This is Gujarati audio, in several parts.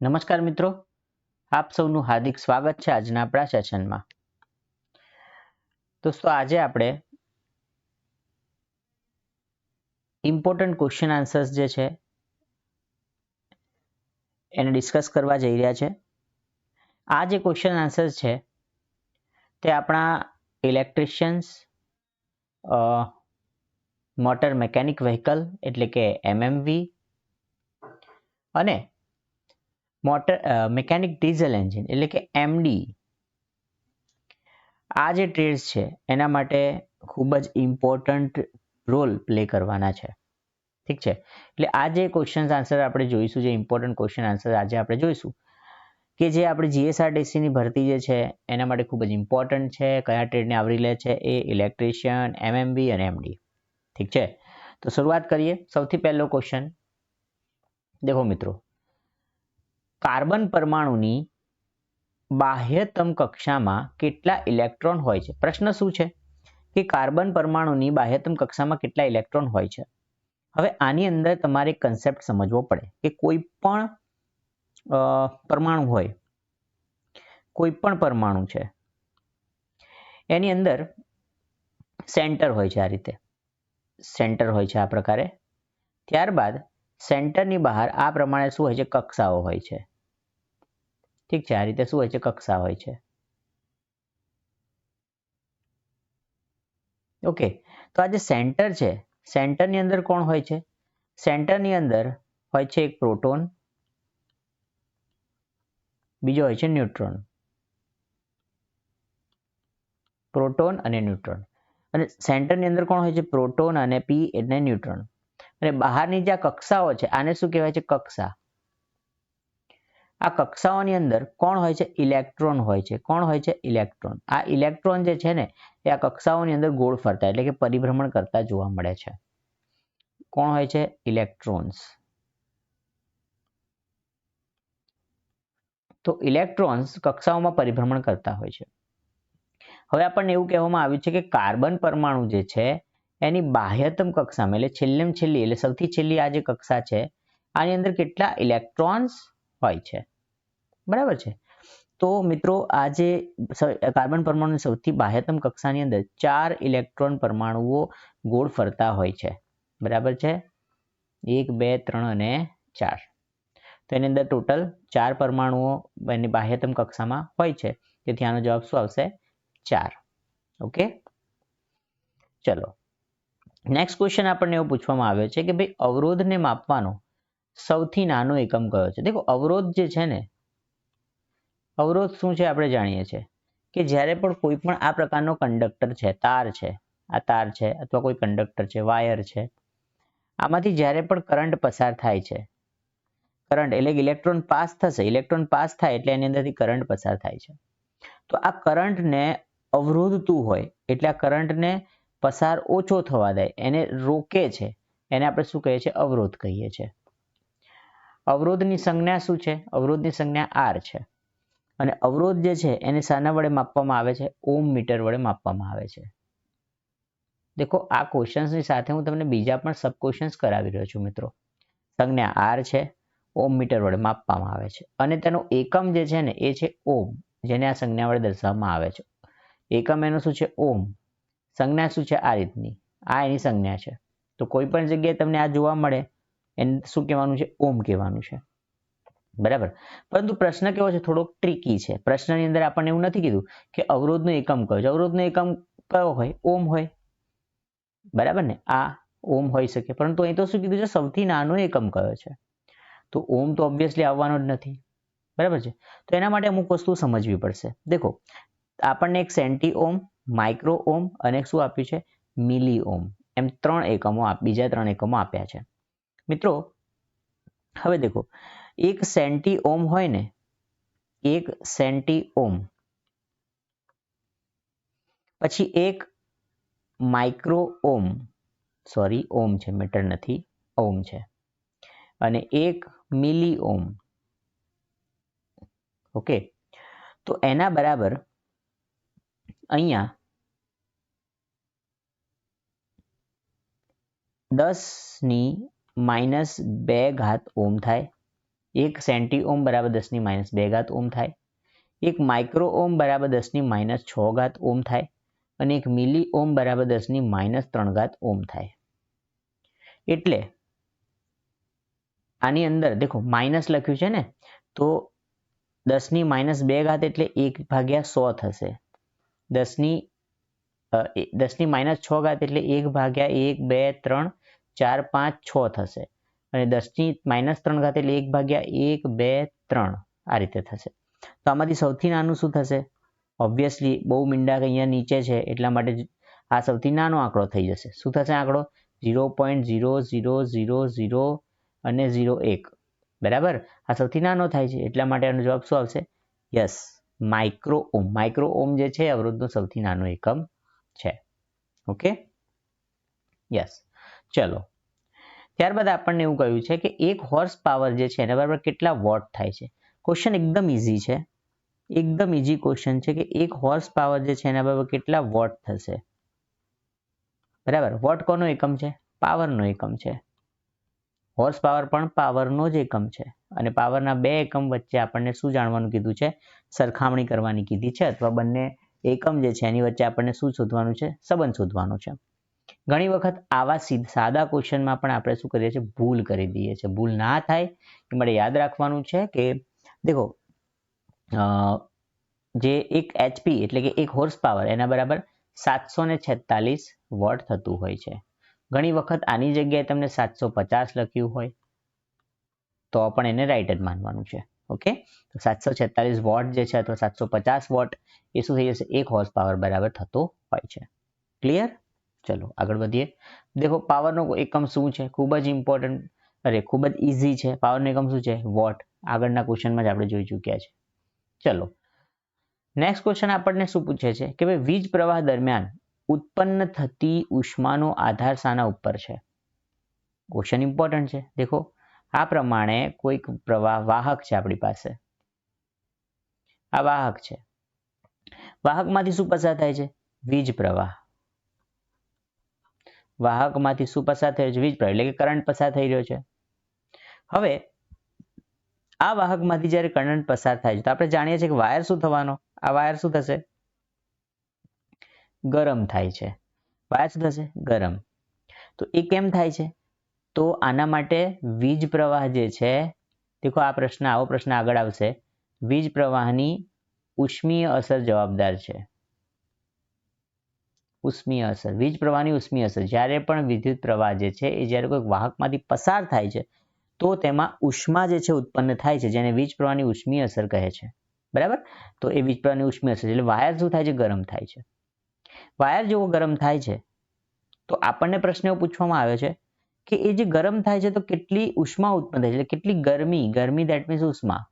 નમસ્કાર મિત્રો. આપ સૌનું હાર્દિક સ્વાગત છે આજના આપણા સેશનમાં. દોસ્તો, આજે આપણે ઇમ્પોર્ટન્ટ ક્વેશ્ચન આન્સર્સ જે છે, એને ડિસ્કસ કરવા જઈ રહ્યા છે. આ જે ક્વેશ્ચન આન્સર્સ છે, તે આપણા ઇલેક્ટ્રિશિયન્સ મોટર મેકેનિક વ્હીકલ એટલે કે એમએમવી અને મોટર મેકેનિક ડીઝલ એન્જિન એટલે કે એમડી આ જે ટ્રેડ્સ છે, એના માટે ખૂબ જ ઇમ્પોર્ટન્ટ રોલ પ્લે કરવાના છે. ઠીક છે? એટલે આ જે ક્વેશ્ચન આન્સર આપણે જોઈશું, જે ઇમ્પોર્ટન્ટ ક્વેશ્ચન આન્સર આજે આપણે જોઈશું, કે જે આપણે જીએસઆરટીસીની ભરતી જે છે, એના માટે ખૂબ જ ઇમ્પોર્ટન્ટ છે, કયા ટ્રેડને આવરી લે છે એ ઇલેક્ટ્રિશિયન એમએમબી અને એમડી ઠીક છે? તો શરૂઆત કરીએ. સૌથી પહેલો ક્વેશ્ચન દેખો મિત્રો કાર્બન પરમાણુની બાહ્યતમ કક્ષામાં કેટલા ઇલેક્ટ્રોન હોય છે? પ્રશ્ન શું છે? કે કાર્બન પરમાણુની બાહ્યતમ કક્ષામાં કેટલા ઇલેક્ટ્રોન હોય છે? હવે આની અંદર તમારે કન્સેપ્ટ સમજવો પડે કે કોઈ પણ પરમાણુ હોય, કોઈ પણ પરમાણુ છે, એની અંદર સેન્ટર હોય છે આ રીતે. સેન્ટર હોય છે આ પ્રકારે. ત્યારબાદ સેન્ટરની બહાર આ પ્રમાણે શું હોય છે? કક્ષાઓ હોય છે. ઠીક છે, આ રીતે શું હોય છે, કક્ષા હોય છે. ઓકે તો આ જે સેન્ટર છે, સેન્ટરની અંદર કોણ હોય છે? સેન્ટરની અંદર હોય છે એક પ્રોટોન, બીજો હોય છે ન્યુટ્રોન. પ્રોટોન અને ન્યુટ્રોન. અને સેન્ટરની અંદર કોણ હોય છે? પ્રોટોન અને પી એટલે ન્યુટ્રોન. અને બહારની જે કક્ષાઓ છે, આને શું કહેવાય છે? કક્ષા. આ કક્ષાઓની અંદર કોણ હોય છે? ઇલેક્ટ્રોન હોય છે. કોણ હોય છે? ઇલેક્ટ્રોન. આ ઇલેક્ટ્રોન જે છે ને, એ આ કક્ષાઓની અંદર ગોળ ફરતા, એટલે કે પરિભ્રમણ કરતા જોવા મળે છે. કોણ હોય છે? ઇલેક્ટ્રોન્સ. તો ઇલેક્ટ્રોન્સ કક્ષાઓમાં પરિભ્રમણ કરતા હોય છે. હવે આપણને એવું કહેવામાં આવ્યું છે કે કાર્બન પરમાણુ જે છે, એની બાહ્યતમ કક્ષામાં, એટલે છેલ્લેમ છેલ્લી, એટલે સૌથી છેલ્લી આ જે કક્ષા છે, આની અંદર કેટલા ઇલેક્ટ્રોન્સ? હોય છે. બરાબર છે? તો મિત્રો, આજે કાર્બન પરમાણુની સૌથી બાહ્યતમ કક્ષાની અંદર ચાર ઇલેક્ટ્રોન પરમાણુઓ ગોળ ફરતા હોય છે. બરાબર છે? એક, બે, ત્રણ અને ચાર. તો એની અંદર ટોટલ ચાર પરમાણુઓ એની બાહ્યતમ કક્ષામાં હોય છે. તેથી આનો જવાબ શું આવશે? ચાર. ઓકે? ચલો. નેક્સ્ટ ક્વેશ્ચન આપણને એવું પૂછવામાં આવ્યો છે કે ભાઈ અવરોધને માપવાનો સૌથી નાનો એકમ કયો છે? દેખો, અવરોધ જે છે ને, અવરોધ શું છે આપણે જાણીએ છીએ કે જ્યારે પણ કોઈ પણ આ પ્રકારનો કંડક્ટર છે, તાર છે, આ તાર છે અથવા કોઈ કંડક્ટર છે, વાયર છે, આમાંથી જ્યારે પણ કરંટ પસાર થાય છે, કરંટ એટલે ઇલેક્ટ્રોન પાસ થશે, ઇલેક્ટ્રોન પાસ થાય એટલે એની અંદરથી કરંટ પસાર થાય છે. તો આ કરંટને અવરોધતું હોય એટલે આ કરંટને પસાર ઓછો થવા દે, એને રોકે છે, એને આપણે શું કહીએ છીએ? અવરોધ કહીએ છીએ. અવરોધની સંજ્ઞા શું છે? અવરોધની સંજ્ઞા આર છે. અને અવરોધ જે છે, એને શાના વડે માપવામાં આવે છે ઓમ મીટર વડે માપવામાં આવે છે. દેખો, આ ક્વેશ્ચન્સની સાથે હું તમને બીજા પણ સબ ક્વેશ્ચન્સ કરાવી રહ્યો છું મિત્રો. સંજ્ઞા આર છે ઓમ મીટર વડે માપવામાં આવે છે. અને તેનો એકમ જે છે ને, એ છે ઓમ જેને આ સંજ્ઞા વડે દર્શાવવામાં આવે છે. એકમ એનું શું છે? ઓમ સંજ્ઞા શું છે? આ રીતની. આ એની સંજ્ઞા છે. તો કોઈ પણ જગ્યાએ તમને આ જોવા મળે એને શું કહેવાનું છે? ઓમ કહેવાનું છે. બરાબર? પરંતુ પ્રશ્ન કેવો છે? થોડોક ટ્રીકી છે. પ્રશ્નની અંદર આપણને એવું નથી કીધું કે અવરોધનો એકમ કયો છે. અવરોધનો એકમ કયો હોય? ઓમ હોય. બરાબર ને? આ ઓમ હોઈ શકે. પરંતુ અહીં તો શું કીધું છે? સૌથી નાનો એકમ કયો છે? તો ઓમ તો ઓબ્વિયસલી આવવાનો જ નથી. બરાબર છે? તો એના માટે અમુક વસ્તુ સમજવી પડશે. દેખો, આપણને એક સેન્ટી ઓમ માઇક્રો ઓમ અને શું આપ્યું છે? મિલી ઓમ એમ ત્રણ એકમો બીજા ત્રણ એકમો આપ્યા છે. મિત્રો, હવે દેખો, એક સેન્ટી ઓમ હોય ને, એક સેન્ટી ઓમ પછી એક માઇક્રો ઓમ સોરી, ઓમ છે, મીટર નથી, ઓમ છે. અને એક મિલી ઓમ ઓકે, તો એના બરાબર અહીંયા દસની માઇનસ બે ઘાત ઓમ થાય. એક સેન્ટી ઓમ બરાબર દસની માઇનસ બે ઘાત ઓમ થાય. એક માઇક્રો ઓમ બરાબર દસની માઇનસ છ ઘાત ઓમ થાય અને એક મિલી ઓમ બરાબર દસની માઇનસ ત્રણ ઘાત ઓમ થાય. એટલે આની અંદર દેખો માઇનસ લખ્યું છે ને, તો દસની માઇનસ બે ઘાત એટલે એક ભાગ્યા સો થશે. દસની દસની માઇનસ છ ઘાત એટલે એક ભાગ્યા એક બે ત્રણ ચાર, પાંચ, છ થશે. અને દસની માઇનસ ત્રણ ઘાત એટલે એક ભાગ્યા એક, બે, ત્રણ આ રીતે થશે. તો આમાંથી સૌથી નાનું શું થશે? ઓબ્વિયસલી બહુ મીંડા અહીંયા નીચે છે, એટલા માટે આ સૌથી નાનો આંકડો થઈ જશે. શું થશે આંકડો? Zero point zero zero zero zero અને ઝીરો એક. બરાબર? આ સૌથી નાનો થાય છે, એટલા માટે આનો જવાબ શું આવશે? Yes micro ohm micro ohm જે છે, અવરોધનો સૌથી નાનો એકમ છે. ઓકે યસ ચલો. ત્યારબાદ આપણને એવું કહ્યું છે કે એક હોર્સ પાવર જે છે એના બરાબર કેટલા વોટ થાય છે? ક્વેશ્ચન એકદમ ઇઝી છે. એકદમ ઇઝી ક્વેશ્ચન છે કે એક હોર્સ પાવર જે છે એના બરાબર કેટલા વોટ થશે? બરાબર. વોટ કોનો એકમ છે? પાવરનો એકમ છે. હોર્સ પાવર પણ પાવરનો જ એકમ છે. અને પાવરના બે એકમ વચ્ચે આપણને શું જાણવાનું કીધું છે? સરખામણી કરવાની કીધી છે અથવા બંને એકમ જે છે એની વચ્ચે આપણને શું શોધવાનું છે? સંબંધ શોધવાનો છે. ઘણી વખત આવા સાદા ક્વેશ્ચનમાં પણ આપણે શું કરીએ છીએ? ભૂલ કરી દઈએ છીએ. ભૂલ ના થાય એ માટે યાદ રાખવાનું છે કે, દેખો જે એક એચપી એટલે કે એક હોર્સ પાવર એના બરાબર સાતસો ને છેતાલીસ વોટ થતું હોય છે. ઘણી વખત આની જગ્યાએ તમને સાતસો પચાસ લખ્યું હોય, તો પણ એને રાઈટ જ માનવાનું છે. ઓકે? તો સાતસો છેતાલીસ વોટ જે છે અથવા સાતસો પચાસ વોટ એ શું થઈ જશે? એક હોર્સ પાવર બરાબર થતો હોય છે. ક્લિયર ચલો, આગળ વધીએ. દેખો પાવરનો એકમ શું છે? ખૂબ જ ઇમ્પોર્ટન્ટ અરે, ખૂબ જ ઇઝી છે. પાવરનો એકમ શું છે? વોટ આગળના ક્વેશ્ચનમાં જ આપણે જોઈ ચૂક્યા છે. ચલો નેક્સ્ટ ક્વેશ્ચન આપણને શું પૂછે છે? કે ભાઈ, વીજ પ્રવાહ દરમિયાન ઉત્પન્ન થતી ઉષ્માનો આધાર શાના ઉપર છે? ક્વેશ્ચન ઇમ્પોર્ટન્ટ છે. દેખો, આ પ્રમાણે કોઈક પ્રવાહ વાહક છે આપણી પાસે. આ વાહક છે. વાહકમાંથી શું પસાર થાય છે? વીજ પ્રવાહ. વાહકમાંથી શું પસાર થયો છે? વીજ પ્રવાહ એટલે કે કરંટ પસાર થઈ રહ્યો છે. હવે, આ વાહકમાંથી જ્યારે કરંટ પસાર થાય છે, તો આપણે જાણીએ છીએ કે વાયર શું થવાનો? આ વાયર શું થશે? ગરમ થાય છે. વાયર શું થશે? ગરમ. તો એ કેમ થાય છે? તો આના માટે વીજ પ્રવાહ જે છે, દેખો આ પ્રશ્ન, આવો પ્રશ્ન આગળ આવશે. વીજ પ્રવાહની ઉષ્મીય અસર જવાબદાર છે. ઉષ્મીય અસર, વીજ પ્રવાહની ઉષ્મીય અસર. જ્યારે પણ વિદ્યુત પ્રવાહ જે છે, એ જ્યારે કોઈ વાહકમાંથી પસાર થાય છે, તો તેમાં ઉષ્મા જે છે, ઉત્પન્ન થાય છે, જેને વીજ પ્રવાહની ઉષ્મીય અસર કહે છે. બરાબર? તો એ વીજ પ્રવાહની ઉષ્મીય અસર એટલે વાયર શું થાય છે? ગરમ થાય છે. વાયર જેવો ગરમ થાય છે, તો આપણને પ્રશ્ન એવો પૂછવામાં આવે છે કે એ જે ગરમ થાય છે, તો કેટલી ઉષ્મા ઉત્પન્ન થાય છે? એટલે કેટલી ગરમી? ગરમી દેટ મીન્સ ઉષ્મા.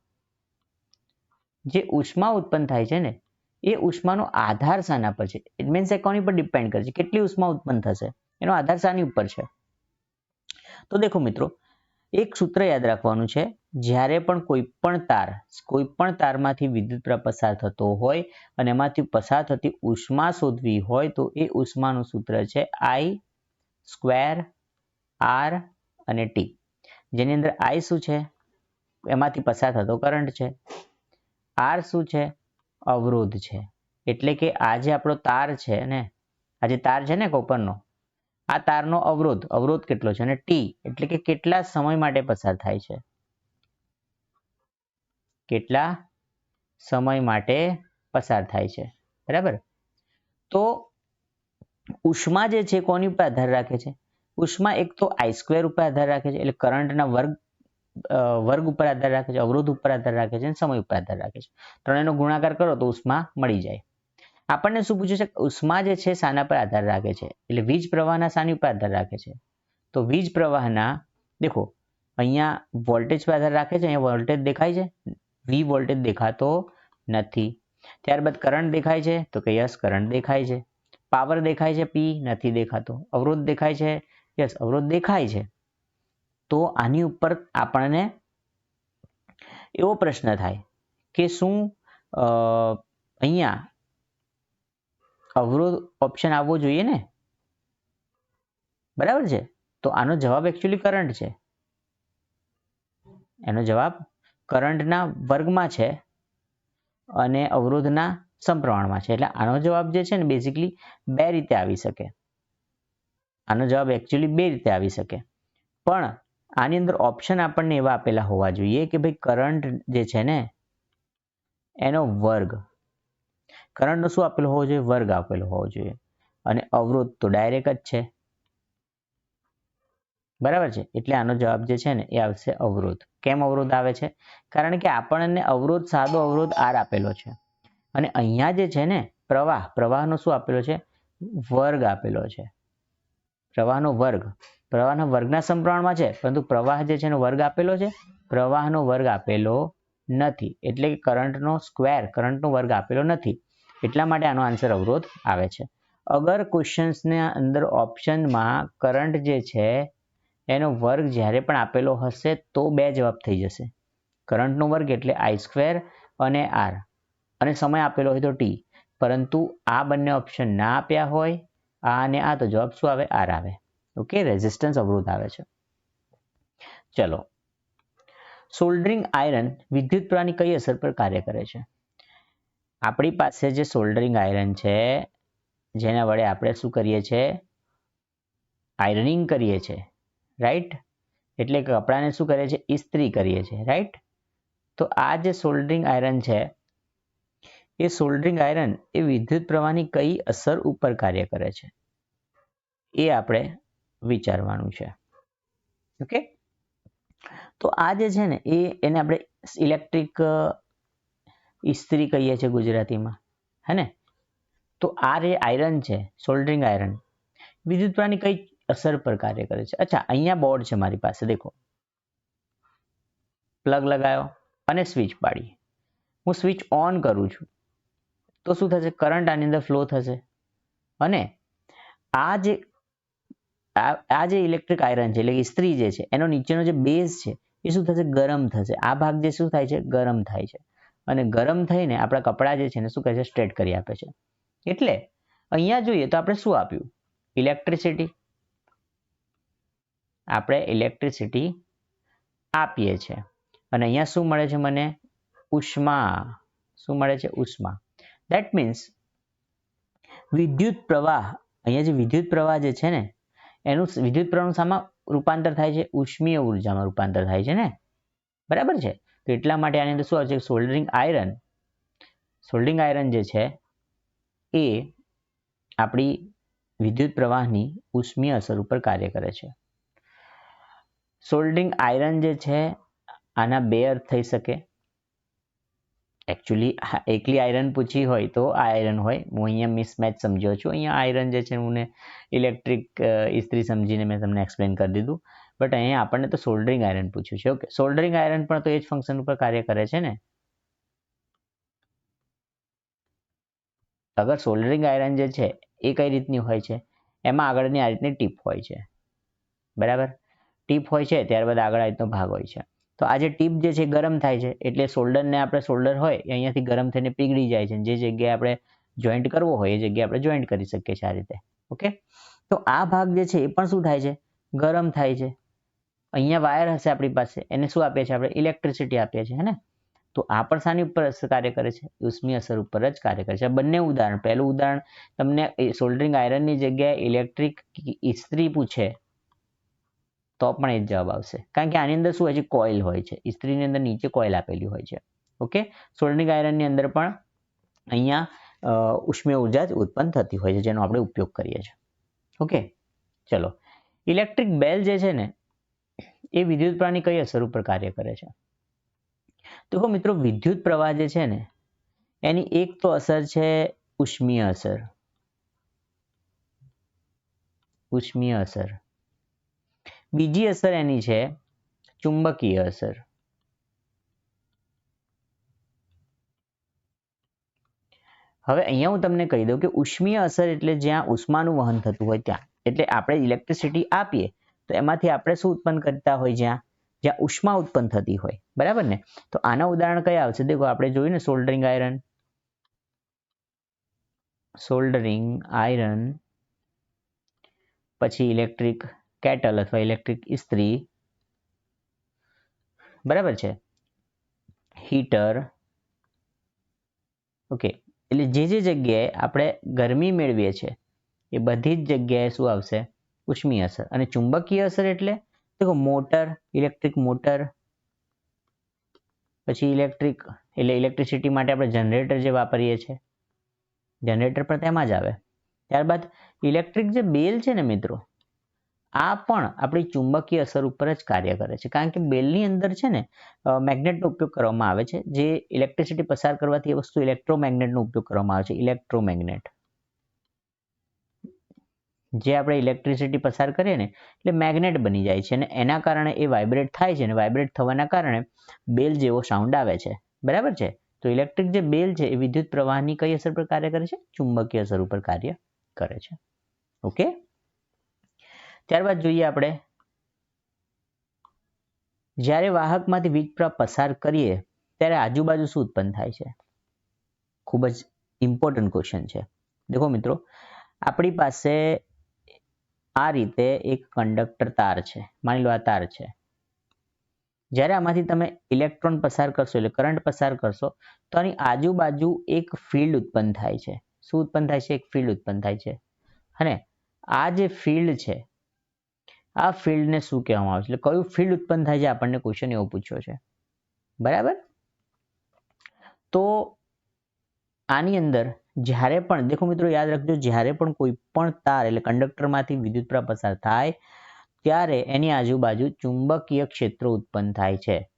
જે ઉષ્મા ઉત્પન્ન થાય છે ને એ ઉષ્માનો આધાર શાના પર છે. ઇટ મીન્સ એ કોની પર ડિપેન્ડ કરે છે? કેટલી ઉષ્મા ઉત્પન્ન થશે? એનો આધાર શાની ઉપર છે. તો દેખો મિત્રો, એક સૂત્ર યાદ રાખવાનું છે. જ્યારે પણ કોઈ પણ તાર, કોઈ પણ તારમાંથી વિદ્યુત પસાર થતો હોય અને એમાંથી પસાર થતી ઉષ્મા શોધવી હોય તો એ ઉષ્માનું સૂત્ર છે આઈ સ્ક્વેર આર અને ટી જેની અંદર આઈ શું છે? એમાંથી પસાર થતો કરંટ છે. આર શું છે? અવરોધ છે. એટલે કે આ જે આપણો તાર છે ને, આ જે તાર છે ને કોપરનો, આ તારનો અવરોધ અવરોધ કેટલો છે? અને ટી એટલે કે કેટલા સમય માટે પસાર થાય છે? કેટલા સમય માટે પસાર થાય છે? બરાબર? તો ઉષ્મા જે છે કોની ઉપર આધાર રાખે છે? ઉષ્મા એક તો આઈ સ્ક્વેર ઉપર આધાર રાખે છે. એટલે કરંટના વર્ગ વર્ગ ઉપર આધાર રાખે છે, અવરોધ ઉપર આધાર રાખે છે અને સમય ઉપર આધાર રાખે છે. ત્રણેયનો ગુણાકાર કરો તો ઉષ્મા મળી જાય. આપણને શું પૂછ્યું છે? ઉષ્મા જે છે શાના પર આધાર રાખે છે. એટલે વીજ પ્રવાહના શાની ઉપર આધાર રાખે છે. તો વીજ પ્રવાહના, દેખો, અહીંયા વોલ્ટેજ પર આધાર રાખે છે, અહીંયા વોલ્ટેજ દેખાય છે. વી વોલ્ટેજ દેખાતો નથી. ત્યારબાદ કરંટ દેખાય છે, તો કે યસ, કરંટ દેખાય છે. પાવર દેખાય છે, પી, નથી દેખાતો. અવરોધ દેખાય છે, યસ, અવરોધ દેખાય છે. તો આની ઉપર આપણને એવો પ્રશ્ન થાય કે શું અહીંયા અવરોધ ઓપ્શન આવવો જોઈએ ને? બરાબર છે? તો આનો જવાબ એકચ્યુઅલી કરંટ છે. એનો જવાબ કરંટના વર્ગમાં છે અને અવરોધના સમપ્રમાણમાં છે. એટલે આનો જવાબ જે છે ને બેઝિકલી બે રીતે આવી શકે. આનો જવાબ એકચ્યુઅલી બે રીતે આવી શકે. પણ આની અંદર ઓપ્શન આપણને એવા આપેલા હોવા જોઈએ કે ભાઈ કરંટ જે છે ને, એનો વર્ગ. કરંટનો શું આપેલો હોવો જોઈએ? વર્ગ આપેલો હોવો જોઈએ. અને અવરોધ તો ડાયરેક્ટ જ છે. બરાબર છે? એટલે આનો જવાબ જે છે ને, એ આવશે અવરોધ. કેમ અવરોધ આવે છે? કારણ કે આપણને અવરોધ, સાદો અવરોધ આર આપેલો છે. અને અહીંયા જે છે ને, પ્રવાહ, પ્રવાહનો શું આપેલો છે? વર્ગ આપેલો છે. પ્રવાહનો વર્ગ. પ્રવાહના વર્ગના સમપ્રમાણમાં છે, પરંતુ પ્રવાહ જે છે એનો વર્ગ આપેલો છે, પ્રવાહનો વર્ગ આપેલો નથી. એટલે કે કરંટનો સ્ક્વેર, કરંટનો વર્ગ આપેલો નથી. એટલા માટે આનો આન્સર અવરોધ આવે છે. અગર ક્વેશ્ચન્સના અંદર ઓપ્શનમાં કરંટ જે છે, એનો વર્ગ જ્યારે પણ આપેલો હશે, તો બે જવાબ થઈ જશે. કરંટનો વર્ગ એટલે આઈ સ્ક્વેર અને આર અને સમય આપેલો હોય તો ટી પરંતુ આ બંને ઓપ્શન ના આપ્યા હોય, આ અને આ, તો જવાબ શું આવે? આર આવે. ઓકે રેઝિસ્ટન્સ અવરોધ આવે છે. ચલો. સોલ્ડરિંગ આયરન વિદ્યુત પ્રવાહની કઈ અસર પર કાર્ય કરે છે? આપણી પાસે જે સોલ્ડરિંગ આયરન છે, જેના વડે આપણે શું કરીએ છીએ આયરનિંગ કરીએ છીએ રાઈટ એટલે કે કપડાને શું કરીએ છીએ ઇસ્ત્રી કરીએ છીએ રાઈટ તો આ જે સોલ્ડરિંગ આયરન છે, એ સોલ્ડરિંગ આયરન એ વિદ્યુત પ્રવાહની કઈ અસર ઉપર કાર્ય કરે છે? એ આપણે વિચારવાનું છે. ઓકે તો આ જે છે ને, એ એને આપણે ઇલેક્ટ્રિક ઇસ્ત્રી કહીએ છીએ ગુજરાતીમાં. હે ને? તો આ જે આયરન છે સોલ્ડરિંગ આયરન વિદ્યુત પ્રવાહની કઈ અસર પર કાર્ય કરે છે? અચ્છા, અહીંયા બોર્ડ છે મારી પાસે, દેખો. પ્લગ લગાયો અને સ્વિચ પાડી. હું સ્વિચ ઓન કરું છું. તો શું થશે? કરંટ આની અંદર ફ્લો થશે. અને આ જે આ જે ઇલેક્ટ્રિક આયરન છે, એટલે કે ઇસ્ત્રી જે છે, એનો નીચેનો જે બેઝ છે, એ શું થશે? ગરમ થશે. આ ભાગ જે શું થાય છે? ગરમ થાય છે. અને ગરમ થઈને આપણા કપડાં જે છે ને શું કહે છે? સ્ટ્રેટ કરી આપે છે. એટલે અહીંયા જોઈએ તો આપણે શું આપ્યું? ઇલેક્ટ્રિસિટી આપણે ઇલેક્ટ્રિસિટી આપીએ છીએ. અને અહીંયા શું મળે છે મને? ઉષ્મા. શું મળે છે? ઉષ્મા. દેટ મીન્સ વિદ્યુત પ્રવાહ, અહીંયા જે વિદ્યુત પ્રવાહ જે છે ને એનું વિદ્યુત પ્રવાહનું રૂપાંતર થાય છે, ઉષ્મીય ઉર્જામાં રૂપાંતર થાય છે ને? બરાબર છે? તો એટલા માટે આની અંદર શું આવશે? સોલ્ડરિંગ આયરન સોલ્ડરિંગ આયરન જે છે, એ આપણી વિદ્યુત પ્રવાહની ઉષ્મીય અસર ઉપર કાર્ય કરે છે. સોલ્ડરિંગ આયરન જે છે, આના બે અર્થ થઈ શકે. એકચ્યુઅલી એકલી આયરન પૂછી હોય તો આ આયરન હોય. હું અહીંયા મિસમેચ સમજ્યો છું. અહીંયા આયરન જે છે, હું ઇલેક્ટ્રિક ઇસ્ત્રી સમજીને મેં તમને એક્સપ્લેન કરી દીધું. બટ અહીંયા આપણને તો સોલ્ડરિંગ આયરન પૂછ્યું છે. ઓકે સોલ્ડરિંગ આયરન પણ તો એ જ ફંક્શન ઉપર કાર્ય કરે છે ને? અગર સોલ્ડરિંગ આયરન જે છે, એ કઈ રીતની હોય છે? એમાં આગળની આ રીતની ટીપ હોય છે. બરાબર? ટીપ હોય છે, ત્યારબાદ આગળ આ રીતનો ભાગ હોય છે. તો આ જે ટીપ જે છે ગરમ થાય છે, એટલે શોલ્ડરને આપણે શોલ્ડર હોય એ અહીંયાથી ગરમ થઈને પીગળી જાય છે જે જગ્યાએ આપણે જોઈન્ટ કરવો હોય એ જગ્યાએ આપણે જોઈન્ટ કરી શકીએ છીએ આ રીતે. ઓકે? તો આ ભાગ જે છે એ પણ શું થાય છે? ગરમ થાય છે. અહીંયા વાયર હશે આપણી પાસે, એને શું આપીએ છીએ આપણે? ઇલેક્ટ્રિસિટી આપીએ છીએ, હે ને? તો આ પણ શાની ઉપર કાર્ય કરે છે? ઉષ્મી અસર ઉપર જ કાર્ય કરે છે. બંને ઉદાહરણ, પહેલું ઉદાહરણ તમને સોલ્ડરિંગ આયરનની જગ્યાએ ઇલેક્ટ્રિક ઇસ્ત્રી પૂછે તો પણ એ જ જવાબ આવશે. કારણ કે આની અંદર શું હોય છે કોઇલ હોય છે. ઇસ્ત્રીની અંદર નીચે કોઇલ આપેલી હોય છે. ઓકે સોલ્ડરિંગ આયરનની અંદર પણ અહીંયા ઉષ્મીય ઊર્જા જ ઉત્પન્ન થતી હોય છે, જેનો આપણે ઉપયોગ કરીએ છીએ. ઓકે ચલો. ઇલેક્ટ્રિક બેલ જે છે ને, એ વિદ્યુત પ્રવાહની કઈ અસર ઉપર કાર્ય કરે છે? તો મિત્રો, વિદ્યુત પ્રવાહ જે છે ને, એની એક તો અસર છે ઉષ્મીય અસર. ઉષ્મીય અસર. બીજી અસર એની છે ચુંબકીય અસર. હવે અહીંયા હું તમને કહી દઉં કે ઉષ્મીય અસર એટલે જ્યાં ઉષ્માનું વહન થતું હોય ત્યાં. એટલે આપણે ઇલેક્ટ્રિસિટી આપીએ તો એમાંથી આપણે શું ઉત્પન્ન કરતા હોય જ્યાં? જ્યાં ઉષ્મા ઉત્પન્ન થતી હોય. બરાબર ને? તો આના ઉદાહરણ કયા આવશે? દેખો, આપણે જોયું ને સોલ્ડરિંગ આયરન સોલ્ડરિંગ આયરન પછી ઇલેક્ટ્રિક કેટલ અથવા ઇલેક્ટ્રિક ઇસ્ત્રી. બરાબર છે? હીટર ઓકે એટલે જે જે જગ્યાએ આપણે ગરમી મેળવીએ છીએ, એ બધી જ જગ્યાએ શું આવશે? ઉષ્મી અસર. અને ચુંબકીય અસર એટલે? દેખો મોટર ઇલેક્ટ્રિક મોટર પછી ઇલેક્ટ્રિક એટલે ઇલેક્ટ્રિસિટી માટે આપણે જનરેટર જે વાપરીએ છીએ. જનરેટર પણ તેમાં જ આવે. ત્યારબાદ ઇલેક્ટ્રિક જે બેલ છે ને મિત્રો આ પણ આપણી ચુંબકીય અસર ઉપર જ કાર્ય કરે છે. કારણ કે બેલની અંદર છે ને મેગ્નેટનો ઉપયોગ કરવામાં આવે છે. જે ઇલેક્ટ્રિસિટી પસાર કરવાથી એ વસ્તુ ઇલેક્ટ્રોમેગ્નેટનો ઉપયોગ કરવામાં આવે છે. ઇલેક્ટ્રોમેગ્નેટ. જે આપણે ઇલેક્ટ્રિસિટી પસાર કરીએ ને, એટલે મેગ્નેટ બની જાય છે અને એના કારણે એ વાઇબ્રેટ થાય છે અને વાઇબ્રેટ થવાના કારણે બેલ જેવો સાઉન્ડ આવે છે. બરાબર છે? તો ઇલેક્ટ્રિક જે બેલ છે એ વિદ્યુત પ્રવાહની કઈ અસર પર કાર્ય કરે છે? ચુંબકીય અસર ઉપર કાર્ય કરે છે. ઓકે? ત્યારબાદ જોઈએ આપણે. જ્યારે વાહકમાંથી વીજ પ્રવાહ પસાર કરીએ, ત્યારે આજુબાજુ શું ઉત્પન્ન થાય છે? ખૂબ જ ઇમ્પોર્ટન્ટ ક્વેશ્ચન છે. દેખો મિત્રો, આપણી પાસે આ રીતે એક કંડક્ટર તાર છે. માની લો આ તાર છે. જ્યારે આમાંથી તમે ઇલેક્ટ્રોન પસાર કરશો એટલે કરંટ પસાર કરશો, તો આની આજુબાજુ એક ફિલ્ડ ઉત્પન્ન થાય છે. શું ઉત્પન્ન થાય છે? એક ફિલ્ડ ઉત્પન્ન થાય છે. અને આ જે ફિલ્ડ છે આ ફિલ્ડને શું કહેવામાં આવે છે? એટલે કયું ફિલ્ડ ઉત્પન્ન થાય છે? આપણને ક્વેશ્ચન એવો પૂછ્યો છે. બરાબર? તો આની અંદર જ્યારે પણ, દેખો મિત્રો યાદ રાખજો, જ્યારે પણ કોઈ પણ તાર એટલે કંડક્ટરમાંથી વિદ્યુત પ્રવાહ પસાર થાય, ત્યારે એની આજુબાજુ ચુંબકીય ક્ષેત્રો ઉત્પન્ન થાય છે.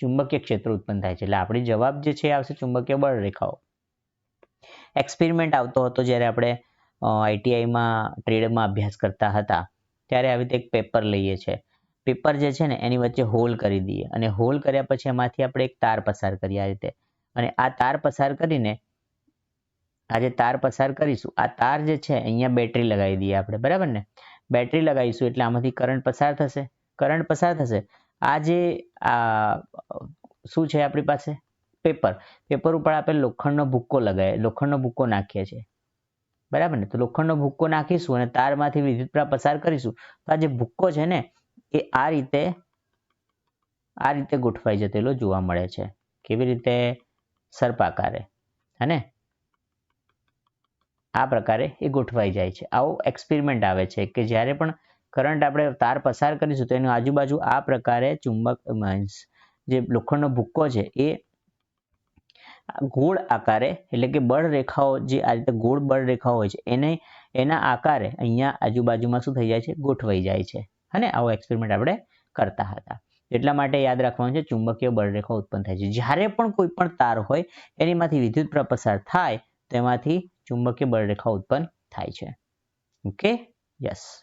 ચુંબકીય ક્ષેત્રો ઉત્પન્ન થાય છે. એટલે આપણી જવાબ જે છે આવશે ચુંબકીય બળ રેખાઓ. એક્સપેરિમેન્ટ આવતો હતો જ્યારે આપણે આઈટીઆઈમાં ટ્રેડમાં અભ્યાસ કરતા હતા. ત્યારે આવી રીતે એક પેપર લઈએ છીએ પેપર જે છે ને, એની વચ્ચે હોલ કરી દઈએ. અને હોલ કર્યા પછી એમાંથી આપણે એક તાર પસાર કરીએ આ રીતે. અને આ તાર પસાર કરીને, આ જે તાર પસાર કરીશું, આ તાર જે છે, અહીંયા બેટરી લગાવી દઈએ આપણે. બરાબર ને? બેટરી લગાવીશું એટલે આમાંથી કરંટ પસાર થશે. કરંટ પસાર થશે. આ જે, આ, શું છે આપણી પાસે? પેપર. પેપર ઉપર આપણે લોખંડનો ભૂક્કો લગાવીએ, લોખંડનો ભૂક્કો નાખીએ છીએ. બરાબર ને? તો લોખંડનો ભૂક્કો નાખીશું અને તારમાંથી વિદ્યુત પસાર કરીશું. તો આ જે ભૂક્કો છે ને, એ આ રીતે આ રીતે ગોઠવાઈ જતેલો જોવા મળે છે. કેવી રીતે? સર્પાકારે. હે આ પ્રકારે એ ગોઠવાઈ જાય છે. આવો એક્સપેરિમેન્ટ આવે છે કે જ્યારે પણ કરંટ આપણે તાર પસાર કરીશું તો એનું આજુબાજુ આ પ્રકારે ચુંબક જે લોખંડનો ભૂક્કો છે એ ગોળ આકારે, એટલે કે બળ રેખાઓ જે આ રીતે ગોળ બળ રેખાઓ હોય છે, એને, એના આકારે અહીંયા આજુબાજુમાં શું થઈ જાય છે? ગોઠવાઈ જાય છે. અને આવો એક્સપેરિમેન્ટ આપણે કરતા હતા. એટલા માટે યાદ રાખવાનું છે, ચુંબકીય બળરેખા ઉત્પન્ન થાય છે. જ્યારે પણ કોઈ પણ તાર હોય, એનીમાંથી વિદ્યુત પ્રપસાર થાય, તેમાંથી ચુંબકીય બળરેખા ઉત્પન્ન થાય છે. ઓકે યસ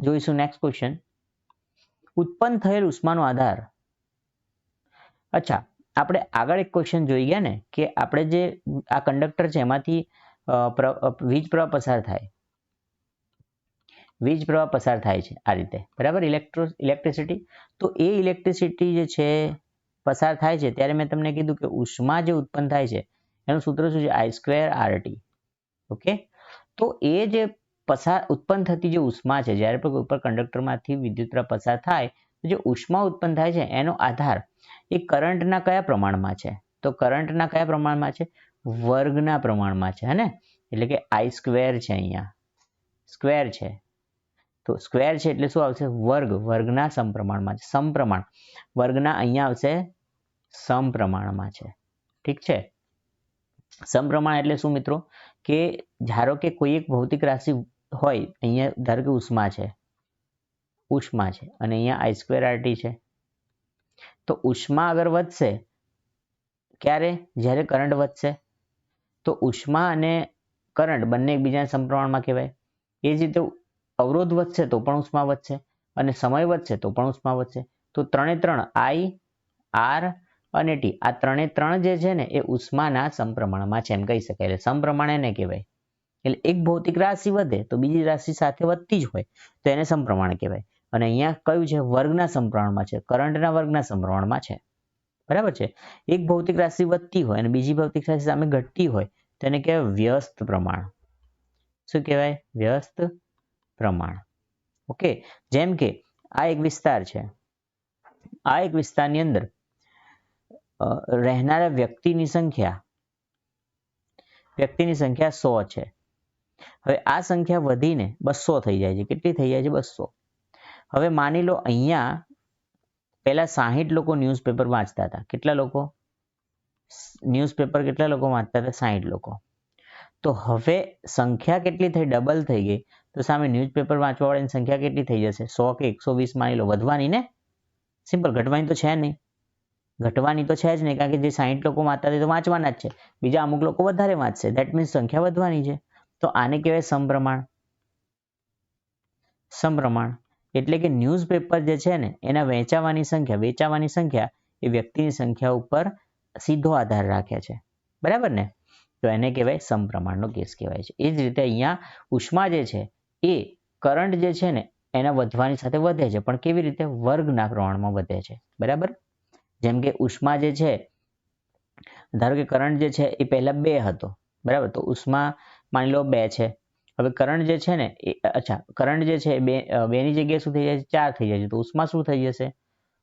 જોઈશું નેક્સ્ટ ક્વેશ્ચન ઉત્પન્ન થયેલ ઉષ્માનો આધાર. અચ્છા, આપણે આગળ એક ક્વેશ્ચન જોઈ ગયા ને, કે આપણે જે આ કંડક્ટર છે એમાંથી વીજ પ્રવાહ પસાર થાય. વીજ પ્રવાહ પસાર થાય છે આ રીતે. બરાબર? ઇલેક્ટ્રો ઇલેક્ટ્રિસિટી તો એ ઇલેક્ટ્રિસિટી જે છે, પસાર થાય છે, ત્યારે મેં તમને કીધું કે ઉષ્મા જે ઉત્પન્ન થાય છે, એનું સૂત્ર શું છે? આઈ સ્ક્વેર આરટી ઓકે તો એ જે પસાર ઉત્પન્ન થતી જે ઉષ્મા છે, જ્યારે પણ ઉપર કંડક્ટરમાંથી વિદ્યુત પસાર થાય, તો જે ઉષ્મા ઉત્પન્ન થાય છે, એનો આધાર એ કરંટના કયા પ્રમાણમાં છે? તો કરંટના કયા પ્રમાણમાં છે? વર્ગના પ્રમાણમાં છે હે એટલે કે આઈ સ્ક્વેર છે અહીંયા. સ્ક્વેર છે. તો સ્ક્વેર છે એટલે શું આવશે? વર્ગ. વર્ગના સમપ્રમાણમાં છે. સમપ્રમાણ. વર્ગના અહીંયા આવશે સમપ્રમાણમાં છે. ઠીક છે? સમપ્રમાણ એટલે શું મિત્રો? કે ધારો કે કોઈ એક ભૌતિક રાશિ હોય, અહીંયા ધારો કે ઉષ્મા છે. ઉષ્મા છે અને અહીંયા આઈ સ્ક્વેર આરટી છે. તો ઉષ્મા અગર વધશે, ક્યારે? જ્યારે કરંટ વધશે. તો ઉષ્મા અને કરંટ બંને એકબીજાના સમપ્રમાણમાં કહેવાય. એ જ રીતે અવરોધ વધશે તો પણ ઉષ્મા વધશે અને સમય વધશે તો પણ ઉષ્મા વધશે. તો ત્રણે ત્રણ આઈ આર અને ટી આ ત્રણે ત્રણ જે છે ને, એ ઉષ્માના સમપ્રમાણમાં છે એમ કહી શકાય. એટલે સમપ્રમાણ એને કહેવાય. એટલે એક ભૌતિક રાશિ વધે તો બીજી રાશિ સાથે વધતી જ હોય, તો એને સમપ્રમાણ કહેવાય. અને અહીંયા કયું છે? વર્ગના સમપ્રમાણમાં છે. કરંટના વર્ગના સમપ્રમાણમાં છે. બરાબર છે? એક ભૌતિક રાશિ વધતી હોય અને બીજી ભૌતિક રાશિ સામે ઘટતી હોય તેને કહેવાય વ્યસ્ત પ્રમાણ. શું કહેવાય? વ્યસ્ત પ્રમાણ. ઓકે? જેમ કે આ એક વિસ્તાર છે. આ એક વિસ્તારની અંદર રહેનારા વ્યક્તિની સંખ્યા વ્યક્તિની સંખ્યા સો છે. હવે આ સંખ્યા વધીને બસો થઈ જાય છે. કેટલી થઈ જાય છે? બસો. હવે માની લો અહીંયા પહેલા સાહીઠ લોકો ન્યૂઝપેપર વાંચતા હતા. કેટલા લોકો? ન્યૂઝપેપર કેટલા લોકો વાંચતા હતા? સાહીઠ લોકો. તો હવે સંખ્યા કેટલી થઈ? ડબલ થઈ ગઈ. તો સામે ન્યૂઝપેપર વાંચવાવાળાની સંખ્યા કેટલી થઈ જશે? સો કે એકસો વીસ માની લો. વધવાની ને? સિમ્પલ ઘટવાની તો છે નહીં. ઘટવાની તો છે જ નહીં. કારણ કે જે સાહીઠ લોકો વાંચતા હતા તો વાંચવાના જ છે. બીજા અમુક લોકો વધારે વાંચશે. દેટ મીન્સ સંખ્યા વધવાની છે. તો આને કહેવાય સમપ્રમાણ સમપ્રમાણ એટલે કે ન્યૂઝપેપર જે છે ને, એના વેચાવાની સંખ્યા વેચાવાની સંખ્યા એ વ્યક્તિની સંખ્યા ઉપર સીધો આધાર રાખે છે. બરાબર ને? તો એને કહેવાય સમપ્રમાણનો કેસ કહેવાય છે. એ જ રીતે અહીંયા ઉષ્મા જે છે એ કરંટ જે છે ને, એના વધવાની સાથે વધે છે, પણ કેવી રીતે? વર્ગના પ્રમાણમાં વધે છે. બરાબર? જેમ કે ઉષ્મા જે છે, ધારો કે કરંટ જે છે એ પહેલા બે હતો. બરાબર? તો ઉષ્મા માની લો બે છે. હવે કરંટ જે છે ને એ, અચ્છા કરંટ જે છે બે બેની જગ્યાએ શું થઈ છે? ચાર થઈ જાય તો ઉષ્મા શું થઈ જશે?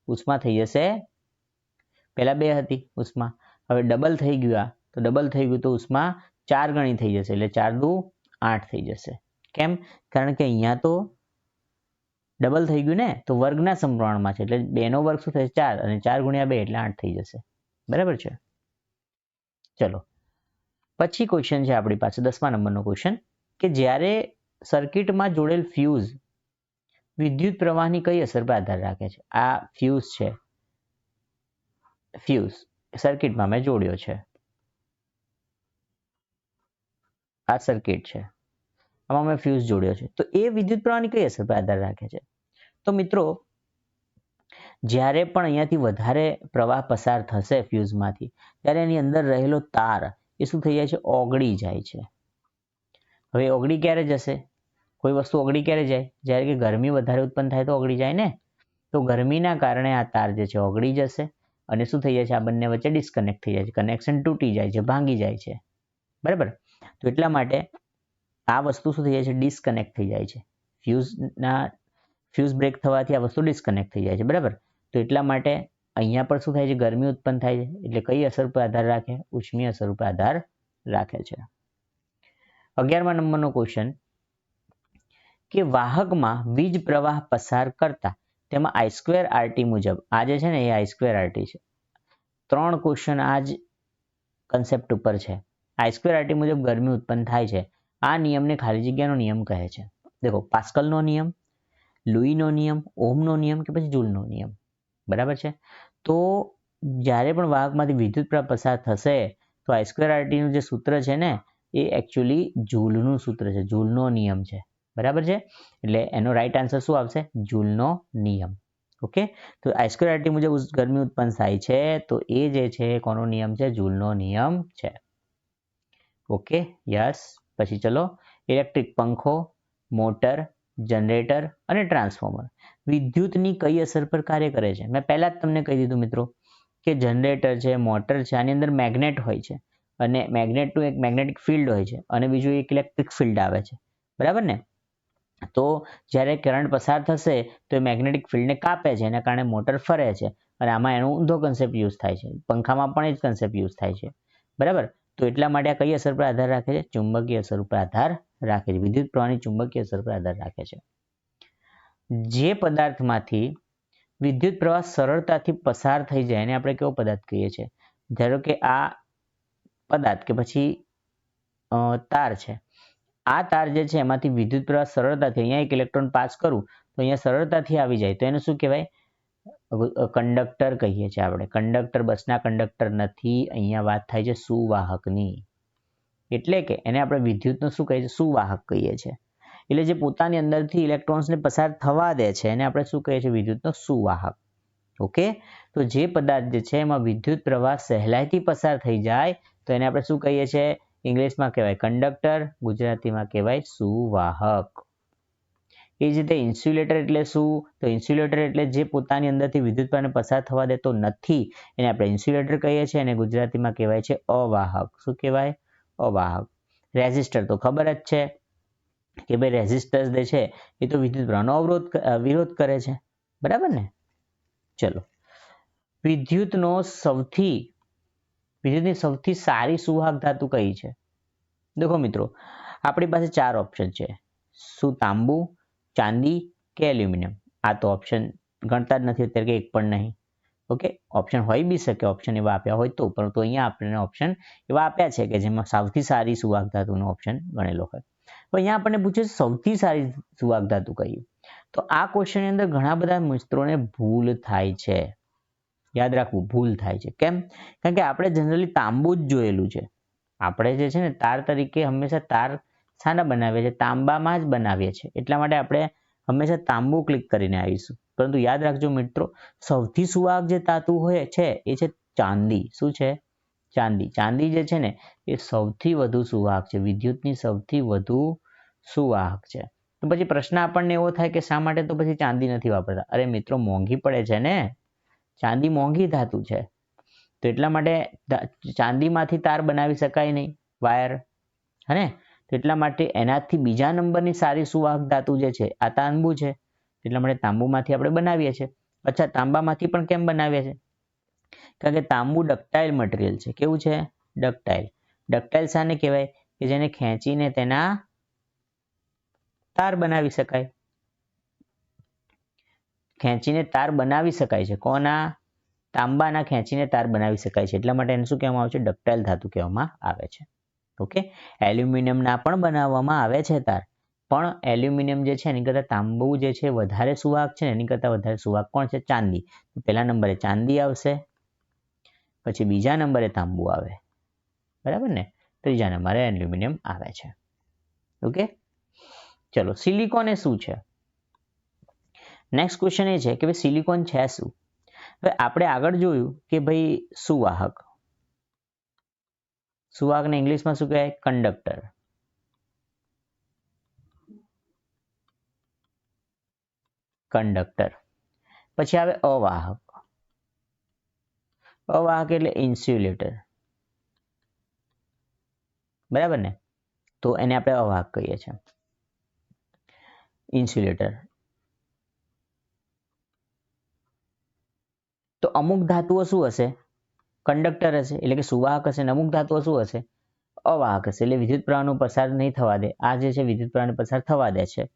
ઉષ્મા થઈ જશે, પહેલા બે હતી ઉષ્મા. હવે ડબલ થઈ ગયું તો ડબલ થઈ ગયું તો ઉષ્મા ચાર ગણી થઈ જશે. એટલે ચાર દુ આઠ થઈ જશે. કેમ? કારણ કે અહીંયા તો ડબલ થઈ ગયું ને? તો વર્ગના સમપ્રમાણમાં છે. એટલે બેનો વર્ગ શું થશે? ચાર. અને ચાર ગુણ્યા બે એટલે આઠ થઈ જશે. બરાબર છે? ચલો. પછી ક્વેશ્ચન છે આપણી પાસે, દસમા નંબરનો ક્વેશ્ચન કે જ્યારે સર્કિટમાં જોડેલ ફ્યુઝ વિદ્યુત પ્રવાહની કઈ અસર પર આધાર રાખે છે? આ ફ્યુઝ છે. ફ્યુઝ સર્કિટમાં મેં જોડ્યો છે. આ સર્કિટ છે. આમાં મેં ફ્યુઝ જોડ્યો છે. તો એ વિદ્યુત પ્રવાહની કઈ અસર પર આધાર રાખે છે? તો મિત્રો, જ્યારે પણ અહીંયાથી વધારે પ્રવાહ પસાર થશે ફ્યુઝમાંથી ત્યારે એની અંદર રહેલો તાર એ શું થઈ જાય છે? ઓગળી જાય છે. હવે ઓગળી ક્યારે જશે? કોઈ વસ્તુ ઓગળી ક્યારે જાય? જ્યારે કે ગરમી વધારે ઉત્પન્ન થાય તો ઓગળી જાય ને? તો ગરમીના કારણે આ તાર જે છે ઓગળી જશે અને શું થઈ જાય છે? આ બંને વચ્ચે ડિસ્કનેક્ટ થઈ જાય છે. કનેક્શન તૂટી જાય છે, ભાંગી જાય છે. બરાબર? તો એટલા માટે આ વસ્તુ શું થઈ જાય છે? ડિસ્કનેક્ટ થઈ જાય છે. ફ્યુઝના ફ્યુઝ બ્રેક થવાથી આ વસ્તુ ડિસ્કનેક્ટ થઈ જાય છે. બરાબર? તો એટલા માટે અહીંયા પણ શું થાય છે? ગરમી ઉત્પન્ન થાય છે. એટલે કઈ અસર પર આધાર રાખે? ઉષ્મી અસર ઉપર આધાર રાખે છે. અગિયારમા નંબરનો ક્વેશ્ચન કે વાહકમાં વીજ પ્રવાહ પસાર કરતા તેમાં આઈ આરટી મુજબ, આ છે ને, એ આઈ આરટી છે. ત્રણ ક્વેશ્ચન આ જ કન્સેપ્ટ ઉપર છે. આઈ સ્ક્વેર આરટી મુજબ ગરમી ઉત્પન્ન થાય છે. આ નિયમને ખાલી જગ્યાનો નિયમ કહે છે. દેખો, પાસ્કલનો નિયમ, લુઈનો નિયમ ઓમનો નિયમ કે પછી જૂલનો નિયમ. બરાબર છે? તો જ્યારે પણ વાહકમાંથી વિદ્યુત પ્રવાહ પસાર થશે, તો આઈ સ્ક્વેર આરટીનું જે સૂત્ર છે ને, એ એકચ્યુઅલી જૂલનું સૂત્ર છે, જૂલનો નિયમ છે. બરાબર છે? એટલે એનો રાઈટ આન્સર શું આવશે? જૂલનો નિયમ. ઓકે? તો આઈ આરટી મુજબ ગરમી ઉત્પન્ન થાય છે, તો એ જે છે, કોનો નિયમ છે? જૂલનો નિયમ છે. ઓકે? યસ. પછી ચલો. ઇલેક્ટ્રિક પંખો, મોટર, જનરેટર અને ટ્રાન્સફોર્મર. વિદ્યુતની કઈ અસર પર કાર્ય કરે છે? મેં પહેલા જ તમને કહી દીધું મિત્રો કે જનરેટર છે મોટર છે, આની અંદર મેગ્નેટ હોય છે અને મેગ્નેટનું એક મેગ્નેટિક ફિલ્ડ હોય છે અને બીજું એક ઇલેક્ટ્રિક ફિલ્ડ આવે છે. બરાબર ને? તો જ્યારે કરંટ પસાર થશે તો એ મેગ્નેટિક ફિલ્ડને કાપે છે, એના કારણે મોટર ફરે છે અને આમાં એનો ઊંધો કન્સેપ્ટ યુઝ થાય છે, પંખામાં પણ એ જ કન્સેપ્ટ યુઝ થાય છે. બરાબર? તો એટલા માટે આ કઈ અસર પર આધાર રાખે છે? ચુંબકીય અસર ઉપર આધાર રાખે છે. વિદ્યુત પ્રવાહની ચુંબકીય અસર પર આધાર રાખે છે. જે પદાર્થમાંથી વિદ્યુત પ્રવાહ સરળતાથી પસાર થઈ જાય એને આપણે કેવો પદાર્થ કહીએ છીએ? ધારો કે આ પદાર્થ કે પછી તાર છે. આ તાર જે છે એમાંથી વિદ્યુત પ્રવાહ સરળતાથી અહીંયા એક ઇલેક્ટ્રોન પાસ કરું, તો અહીંયા સરળતાથી આવી જાય. તો એને શું કહેવાય? કંડક્ટર કહીએ છીએ આપણે. કંડક્ટર બસના કંડક્ટર નથી. અહીંયા વાત થાય છે સુવાહકની. એટલે કે એને આપણે વિદ્યુતનું શું કહીએ છીએ? સુવાહક કહીએ છીએ. એટલે જે પોતાની અંદરથી ઇલેક્ટ્રોન્સને પસાર થવા દે છે, એને આપણે શું કહીએ છીએ? વિદ્યુતનો સુવાહક. ઓકે? તો જે પદાર્થ જે છે, એમાં વિદ્યુત પ્રવાહ સહેલાઈથી પસાર થઈ જાય, તો એને આપણે શું કહીએ છીએ? ઇંગ્લિશમાં કહેવાય કંડક્ટર, ગુજરાતીમાં કહેવાય સુવાહક. એ જ રીતે ઇન્સ્યુલેટર એટલે શું? તો ઇન્સ્યુલેટર એટલે જે પોતાની અંદરથી વિદ્યુત પ્રવાહને પસાર થવા દેતો નથી, એને આપણે ઇન્સ્યુલેટર કહીએ છીએ, અને ગુજરાતીમાં કહેવાય છે અવાહક. શું કહેવાય? અવાહક. રેઝિસ્ટર તો ખબર જ છે. કે ભાઈ રેઝિસ્ટર્સ જે છે, એ તો વિદ્યુત પ્રવાહનો અવરોધ વિરોધ કરે છે. બરાબર ને? ચલો. વિદ્યુતનો સૌથી, વિદ્યુતની સૌથી સારી સુવાહક ધાતુ કઈ છે? દેખો મિત્રો, આપણી પાસે ચાર ઓપ્શન છે. શું તાંબુ, ચાંદી કે એલ્યુમિનિયમ આ તો ઓપ્શન ગણતા જ નથી અત્યારે કે એક પણ નહીં. ઓકે? ઓપ્શન હોઈ બી શકે ઓપ્શન એવા આપ્યા હોય તો, પરંતુ અહીંયા આપણને ઓપ્શન એવા આપ્યા છે કે જેમાં સૌથી સારી સુવાહક ધાતુનો ઓપ્શન ગણેલો હોય. તો અહીંયા આપણને પૂછે સૌથી સારી સુવાહક ધાતુ કઈ તો આ ક્વેશ્ચનની અંદર ઘણા બધા મિત્રોને ભૂલ થાય છે. યાદ રાખવું, ભૂલ થાય છે. કેમ? કારણ કે આપણે જનરલી તાંબુ જ જોયેલું છે. આપણે જે છે ને, તાર તરીકે હંમેશા તાર શાના બનાવીએ છીએ, તાંબામાં જ બનાવીએ છીએ. એટલા માટે આપણે હંમેશા તાંબુ ક્લિક કરીને આવીશું. પરંતુ યાદ રાખજો મિત્રો, સૌથી સુવાહક જે ધાતુ હોય છે, એ છે ચાંદી. શું છે? ચાંદી. ચાંદી જે છે ને, એ સૌથી વધુ સુવાહક છે. વિદ્યુતની સૌથી વધુ સુવાહક છે? તો પછી પ્રશ્ન આપણને એવો થાય કે શા માટે તો પછી ચાંદી નથી વાપરતા? અરે મિત્રો, મોંઘી પડે છે ને. ચાંદી મોંઘી ધાતુ છે. તો એટલા માટે ચાંદીમાંથી તાર બનાવી શકાય નહીં. વાયર હે તો એટલા માટે એનાથી બીજા નંબરની સારી સુવાહક ધાતુ જે છે, આ તાંબુ છે. એટલા માટે તાંબુમાંથી આપણે બનાવીએ છીએ. અચ્છા, તાંબામાંથી પણ કેમ બનાવીએ છીએ? કારણ કે તાંબુ ડક્ટાઇલ મટીરિયલ છે. કેવું છે? ડક્ટાઇલ. ડક્ટાઇલ શાને કહેવાય? કે જેને ખેંચીને તેના તાર બનાવી શકાય. ખેંચીને તાર બનાવી શકાય છે. કોના? તાંબાના ખેંચીને તાર બનાવી શકાય છે. એટલા માટે એને શું કહેવામાં આવે છે? ડક્ટાઇલ ધાતુ કહેવામાં આવે છે. ઓકે? એલ્યુમિનિયમના પણ બનાવવામાં આવે છે તાર. પણ એલ્યુમિનિયમ જે છે, એની કરતાં તાંબુ જે છે, વધારે સુવાહક છે એની કરતાં વધારે સુવાહક કોણ છે? ચાંદી. પહેલા નંબરે ચાંદી આવશે. પછી બીજા નંબરે તાંબુ આવે. બરાબર ને? ત્રીજા નંબરે એલ્યુમિનિયમ આવે છે. ઓકે? ચલો, સિલિકોન એ શું છે? નેક્સ્ટ ક્વેશ્ચન એ છે કે ભાઈ, સિલિકોન છે શું? હવે આપણે આગળ જોયું કે ભાઈ, સુવાહક. સુવાહકને ઇંગ્લિશમાં શું કહેવાય? કંડક્ટર. કંડક્ટર. પછી આવે અવાહક. અવાહક એટલે ઇન્સ્યુલેટર. બરાબર ને? તો એને આપણે અવાહક કહીએ છીએ. ઇન્સ્યુલેટર. તો અમુક ધાતુઓ શું હશે? કંડક્ટર હશે, એટલે કે સુવાહક હશે અને અમુક ધાતુઓ શું હશે? અવાહક હશે, એટલે વિદ્યુત પ્રવાહનો પસાર નહીં થવા દે. આ જે છે, વિદ્યુત પ્રવાહને પસાર થવા દે છે.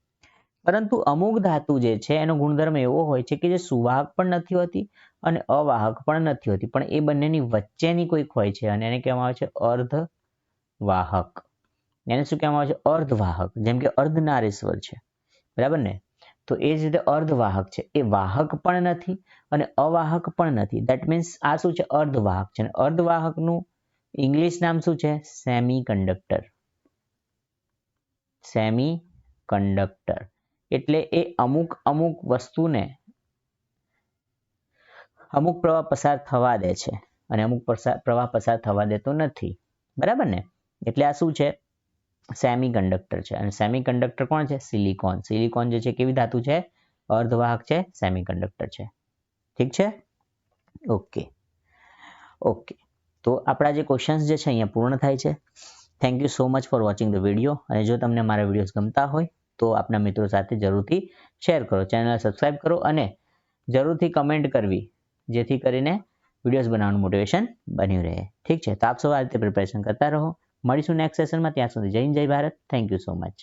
પરંતુ અમુક ધાતુ જે છે, એનો ગુણધર્મ એવો હોય છે કે જે સુવાહક પણ નથી હોતી અને અવાહક પણ નથી હોતી. પણ એ બંનેની વચ્ચેની કોઈક હોય છે અને એને કહેવામાં આવે છે અર્ધવાહક. એને શું કહેવામાં આવે છે? અર્ધવાહક. જેમ કે અર્ધનારેશ્વર છે. બરાબર ને? તો એ જ રીતે અર્ધવાહક છે. એ વાહક પણ નથી અને અવાહક પણ નથી. દેટ મીન્સ આ શું છે? અર્ધવાહક છે. અર્ધવાહકનું ઇંગ્લિશ નામ શું છે? સેમી કંડક્ટર સેમી કંડક્ટર એટલે એ અમુક અમુક વસ્તુને અમુક પ્રવાહ પસાર થવા દે છે. અને અમુક પ્રવાહ પસાર થવા દેતો નથી. બરાબર ને? એટલે આ શું છે? સેમી કંડક્ટર છે. અને સેમી કંડક્ટર કોણ છે? સિલિકોન. સિલિકોન જે છે, કેવી ધાતુ છે? અર્ધવાહક છે સેમી કંડક્ટર છે. ઠીક છે? ઓકે. ઓકે. તો આપણા જે ક્વેશ્ચન્સ જે છે, અહીંયા પૂર્ણ થાય છે. Thank you so much for watching the video અને જો તમને મારા વિડીયોઝ ગમતા હોય, તો આપના મિત્રો સાથે જરૂરથી શેર કરો. ચેનલ સબસ્ક્રાઇબ કરો અને જરૂરથી કમેન્ટ કરવી, જેથી કરીને વિડીયોઝ બનાવવાનું મોટિવેશન બન્યું રહે. ઠીક છે? તો આપ સૌ આ રીતે પ્રિપેરેશન કરતા રહો. મળીશું નેક્સ્ટ સેશનમાં ત્યાં સુધી જય હિન્દ જય Bharat. Thank you so much